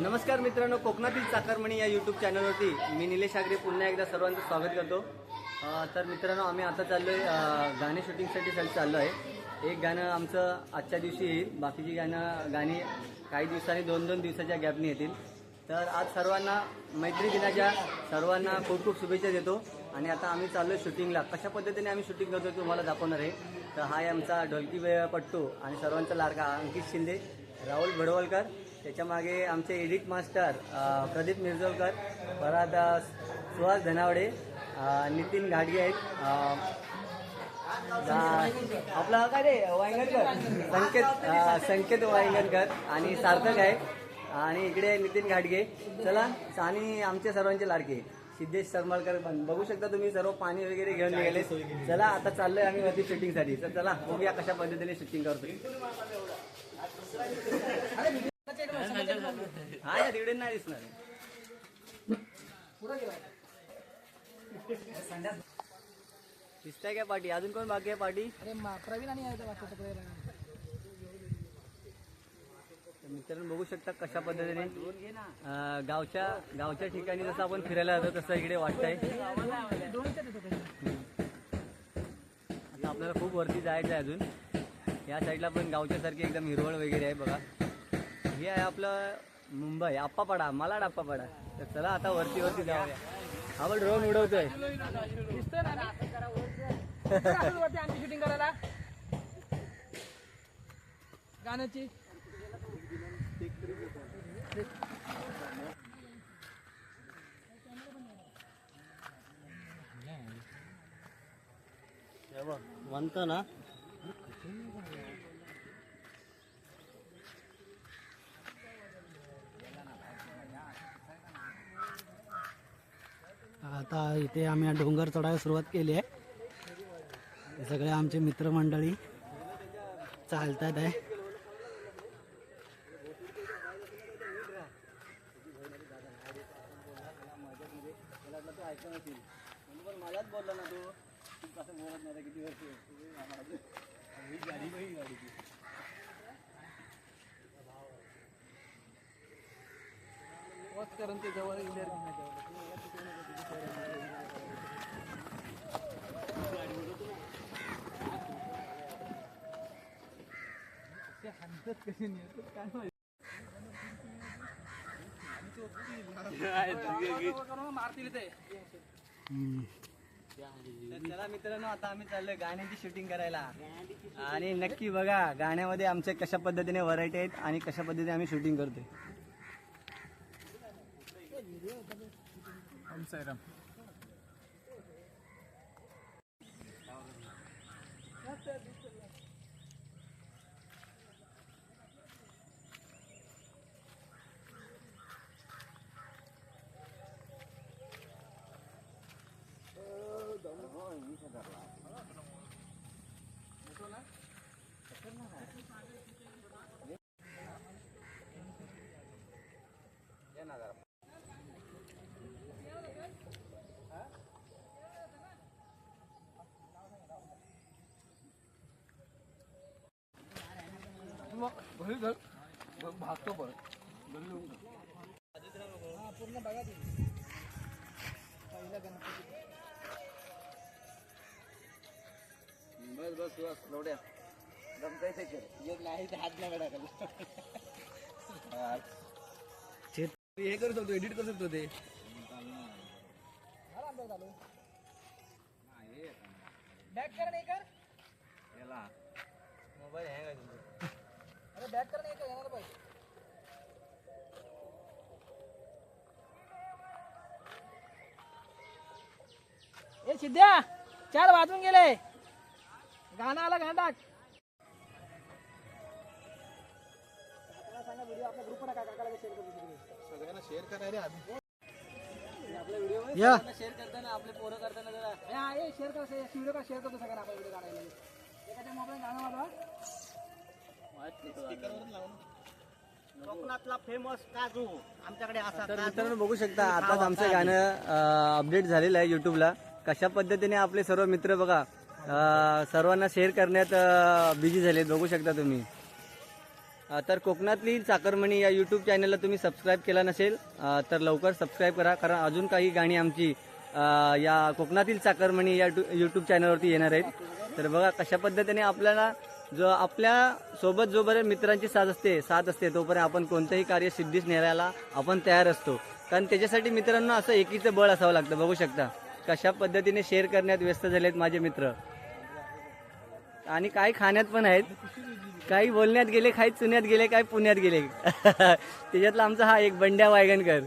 नमस्कार मित्रांनो कोकणातील चाकरमणी या यूट्यूब चॅनलवरती मी निलेश आगरे पुन्हा एकदा सर्वांचं स्वागत करतो. तर मित्रांनो आम्ही आता चाललो आहे गाणे शूटिंगसाठी चाललो आहे एक गाणं आमचं आजच्या दिवशी येईल बाकीची गाणं गाणी काही दिवसांनी दोन दोन दिवसाच्या गॅपने येतील. तर आज सर्वांना मैत्री दिनाच्या सर्वांना खूप खूप शुभेच्छा देतो. आणि आता आम्ही चाललो आहे शूटिंगला. कशा पद्धतीने आम्ही शूटिंग करतो तुम्हाला दाखवणार आहे. तर हा आहे आमचा ढोलकी पट्टू आणि सर्वांचा लाडका अंकित शिंदे राहुल भडवलकर त्याच्यामागे आमचे एडिट मास्टर प्रदीप मिरजोलकर परत सुहास धनावडे नितीन घाटगे आहेत. आपला काय रे वायंगणकर? संकेत संकेत वायंगणकर आणि सार्थक आहे आणि इकडे नितीन घाटगे. चला आणि आमचे सर्वांचे लाडके सिद्धेश सरमाळकर पण. बघू शकता तुम्ही सर्व पाणी वगैरे घेऊन निघाले चला आता चाललोय आम्ही वरती शूटिंगसाठी तर चला बघूया कशा पद्धतीने शूटिंग करतोय. हा तिकडे नाही दिसणार. दिसताय काय पार्टी? अजून कोण बाकी आहे पार्टी? अरे प्रवीण आणि मित्रांनो बघू शकता कशा पद्धतीने गावच्या गावच्या ठिकाणी जसं आपण फिरायला जातो तसं इकडे वाटतंय. आता आपल्याला खूप वरती जायचं आहे अजून. या साईडला पण गावच्या सारखी एकदम हिरवळ वगैरे आहे बघा. हे आहे आपलं मुंबई. आप्पापाडा मालाड आप्पापाडा तर चला आता वरती वरती जाऊया. आपण ड्रोन उडवतोय. शूटिंग करायला. गाण्याची. म्हणतो ना आता इथे आम्ही डोंगर चढायला सुरुवात केली आहे. सगळे आमचे मित्रमंडळी चालतात आहे मलाच बोलला ना तू तू कसं बोलत नाही किती वर्ष ही गाडी बघ, ही गाडी ती. वत करून ते जवळ इंडियर मारतील ते. हम्म. तर चला मित्रांनो आता आम्ही चाललोय गाण्याची शूटिंग करायला. आणि नक्की बघा गाण्यामध्ये आमच्या कशा पद्धतीने व्हरायटी आहेत आणि कशा पद्धतीने आम्ही शूटिंग करतोय. Selam. भागतो पण पूर्ण बघा ते पहिला गणपती बस बस बस लोड्या जे नाही ते हात नाही हे करत होतो एडिट करत होतो ते बॅक कर नाही कर मोबाईल आहे आहे तुमचा अरे बॅक कर नाही कर येणार पाहिजे. ए सिद्ध्या चार वाजून गेले. गाणं आला गाणं टाक. सगळ्यांना शेअर करा रे आधी. आपला व्हिडिओ शेअर करताना आपले पोरं करताना जरा. शेअर कर व्हिडिओ का शेअर करतो सगळ्यांना आपण व्हिडिओ काढायला? एखाद्या मोबाईल गाणं वाजवा. कोकणातला फेमस काजू. आमच्याकडे असा तर मित्रांनो बघू शकता आताच आमचं गाणं अपडेट झालेलं आहे युट्यूबला कशा पद्धतीने आपले सर्व मित्र बघा अं, सर्वांना शेअर करण्यात बिझी झालेत. बघू शकता तुम्ही. अ, तर कोकणातली चाकरमणी या यूट्यूब चॅनलला तुम्ही सबस्क्राईब केला नसेल अ, तर लवकर सबस्क्राईब करा. कारण अजून काही गाणी आमची अ, या कोकणातील चाकरमणी या यूट्यूब चॅनलवरती येणार आहेत. तर बघा कशा पद्धतीने आपल्याला जो आपल्यासोबत जोपर्यंत मित्रांची साथ असते साथ असते तोपर्यंत आपण कोणतंही कार्य सिद्धीस नेण्याला आपण तयार असतो. कारण त्याच्यासाठी मित्रांनो असं एकीचं बळ असावं लागतं बघू शकता. कशा पद्धतीने शेअर करण्यात व्यस्त झालेत माझे मित्र. आणि काही खाण्यात पण आहेत. काही बोलण्यात गेले काही चुन्यात गेले काही पुण्यात गेले. त्याच्यातला आमचा हा एक बंड्या वायगणकर.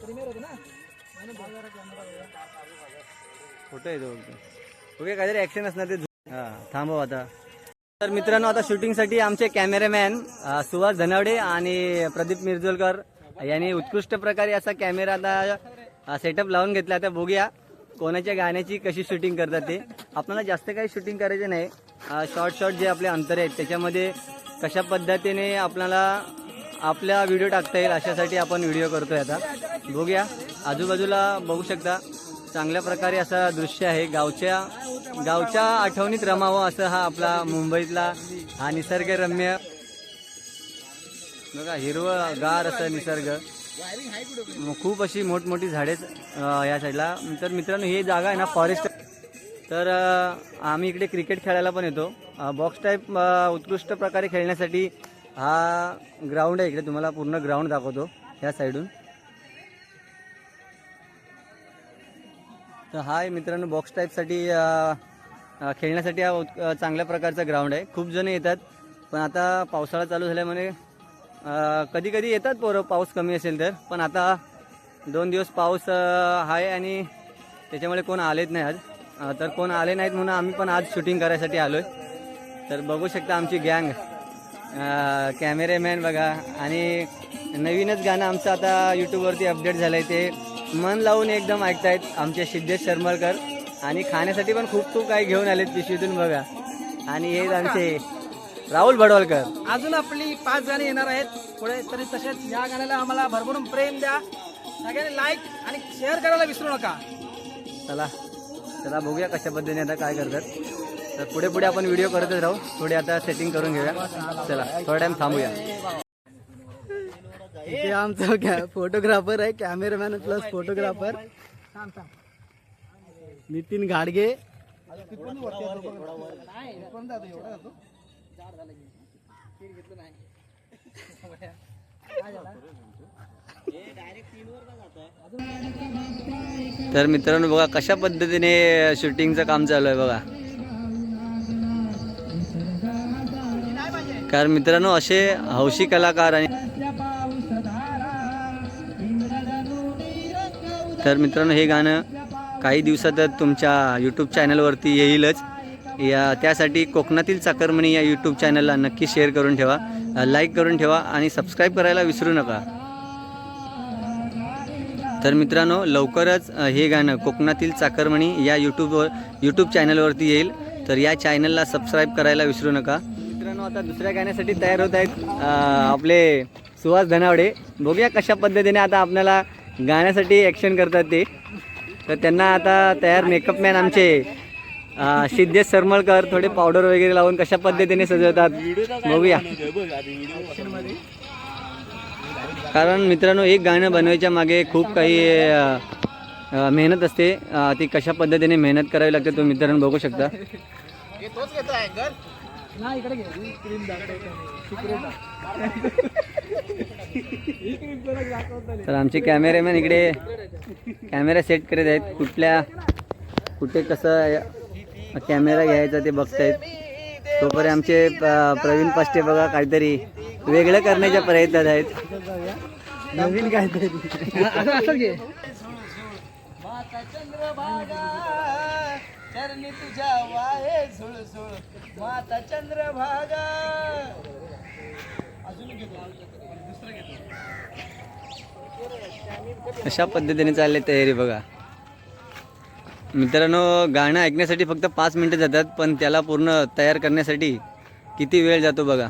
प्रीमियर होतं ना म्हणून बाजारात camera वगैरे. फोटो येतो फक्त ओके काहीतरी ऍक्शन असणार ते. हा थांबव आता. तर मित्रांनो आता शूटिंगसाठी आमचे कॅमेरामॅन सुहास धनावडे आणि प्रदीप मिरजोलकर यांनी उत्कृष्ट प्रकारे असा कॅमेरा आता सेटअप लावून घेतला. आता बघूया. कोणाच्या गाण्याची कशी शूटिंग करतात ते? आपल्याला जास्त काही शूटिंग करायचं नाही. शॉर्ट शॉर्ट जे आपले अंतर आहेत त्याच्यामध्ये कशा पद्धतीने आपल्याला आपला व्हिडिओ टाकता येईल अशासाठी आपण व्हिडिओ करतोय आता. बघूया. आजूबाजूला बघू शकता. चांगल्या प्रकारे असं दृश्य आहे. गावच्या गावच्या आठवणीत रमावं असं हा आपला मुंबईतला हा निसर्गरम्य बघा हिरवं गार असं निसर्ग. खूप अशी मोठमोठी झाडेच या साईडला. तर मित्रांनो ही जागा आहे ना फॉरेस्ट. तर आम्ही इकडे क्रिकेट खेळायला पण येतो. बॉक्स टाईप उत्कृष्ट प्रकारे खेळण्यासाठी हा ग्राउंड आहे इकडे. तुम्हाला पूर्ण ग्राउंड दाखवतो ह्या साईडून. तर हा आहे मित्रांनो बॉक्स टाईपसाठी खेळण्यासाठी हा चांगल्या प्रकारचा ग्राउंड आहे. खूप जण येतात पण आता पावसाळा चालू झाल्यामुळे कधी कधी येतात पोरं पाऊस कमी असेल तर. पण आता दोन दिवस पाऊस आहे आणि त्याच्यामुळे कोण आलेच नाही आज. तर कोण आले नाहीत म्हणून आम्ही पण आज शूटिंग करायसाठी आलो आहे तर बघू शकता आमची गँग कॅमेरेमॅन बघा. आणि नवीनच गाणं आमचं आता यूट्यूबवरती अपडेट झालं आहे ते मन लावून एकदम ऐकतायत आमचे सिद्धेश शर्मलकर. आणि खाण्यासाठी पण खूप खूप काही घेऊन आलेत पिशवीतून बघा. आणि हे आमचे राहुल भडवलकर. अजून आपली पाच गाणी येणार आहेत. पुढे तरी तसेच या गाण्याला आम्हाला भरभरून प्रेम द्या. सगळ्यांनी लाईक आणि शेअर करायला विसरू नका. चला चला बघूया कशा पद्धतीने आता काय करतात. तर पुढे पुढे आपण व्हिडिओ करतच राहू. थोडी आता सेटिंग करून घेऊया. चला थोडा टाइम थांबूया. इथे आमचा फोटोग्राफर आहे कॅमेरामॅन प्लस फोटोग्राफर नितीन घाडगे. जाड झालं की खीर घेतलं नाही. तर मित्रांनो बघा कशा पद्धतीने शूटिंगचं काम चालू आहे बघा. कारण मित्रांनो असे हौशी कलाकार आणि तर मित्रांनो हे गाणं काही दिवसातच तुमच्या यूट्यूब चॅनलवरती येईलच. या त्यासाठी कोकणातील चाकरमणी या यूट्यूब चॅनलला नक्की शेअर करून ठेवा. लाईक करून ठेवा आणि सबस्क्राईब करायला विसरू नका. तर मित्रांनो लवकरच हे गाणं कोकणातील चाकरमणी या यूट्यूबवर यूट्यूब चॅनलवरती येईल. तर या चॅनलला सबस्क्राईब करायला विसरू नका. मित्रांनो आता दुसऱ्या गाण्यासाठी तयार होत आहेत आपले सुहास धनावडे. बघूया कशा पद्धतीने आता आपल्याला गाण्यासाठी ॲक्शन करतात ते. तर त्यांना आता तयार मेकअप मॅन आमचे सिद्धेश सरमळकर थोडे पावडर वगैरे लावून कशा पद्धतीने सजवतात? बघूया. कारण मित्रांनो एक गाणं बनवायच्या मागे खूप काही मेहनत असते. ती कशा पद्धतीने मेहनत करावी लागते तुम्ही मित्रांनो बघू शकता. हे तोच घेतोय घर नाही इकडे घे. क्रीम दाखवतो तर आमचे कॅमेरामॅन इकडे कॅमेरा सेट करत आहेत. कुठल्या कुठे कसं कॅमेरा घ्यायचा ते बघतायत. तोपर्यंत आमचे प्रवीण पाष्टे बघा काहीतरी वेगळं करण्याच्या प्रयत्नात आहेत. नवीन काहीतरी. असं असं घे. माता चंद्रभागा चरणी तुझ्या वाहे झुळझुळ. माता चंद्रभागा. अजून घेतो. दुसरं घेतो. अशा पद्धतीने चालली तयारी बघा. मित्रांनो गाणं ऐकण्यासाठी फक्त पाच मिनटं जातात पण त्याला पूर्ण तयार करण्यासाठी किती वेळ जातो बघा.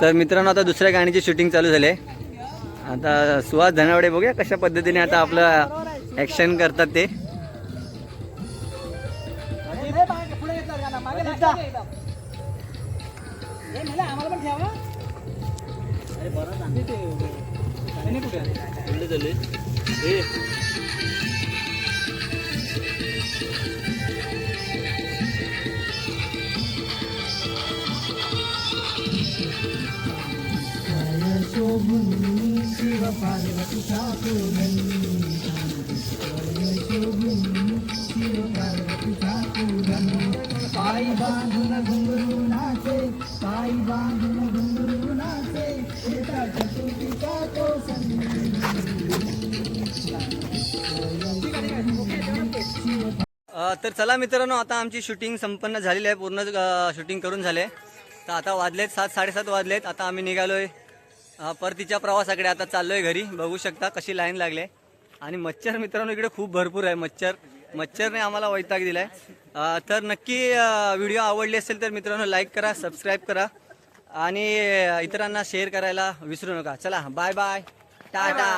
तर मित्रांनो आता दुसऱ्या गाण्याची शूटिंग चालू झाली आहे आता सुहास धनावडे बघूया कशा पद्धतीने आता आपलं ॲक्शन करतात ते. पुढे घेतला गाणं मागे लागला एकदम हे म्हणलं आम्हाला पण ठेवा अरे बरं ते कुठे अ, तर चला मित्रांनो आता आमची शूटिंग संपन्न झालेली आहे पूर्ण शूटिंग करून झाले. तर आता वाजलेत सात साडेसात वाजलेत. आता आम्ही निघालोय अ, परतीच्या प्रवासाकडे. आता चाललोय घरी बघू शकता कशी लाईन लागले. आणि मच्छर मित्रांनो इकडे खूप भरपूर आहे मच्छर. मच्छरने आम्हाला वैताग दिलाय. आहे तर नक्की व्हिडिओ आवडले असेल तर मित्रांनो लाईक करा सबस्क्राईब करा. आणि इतरांना शेअर करायला विसरू नका. चला बाय बाय. टाटा.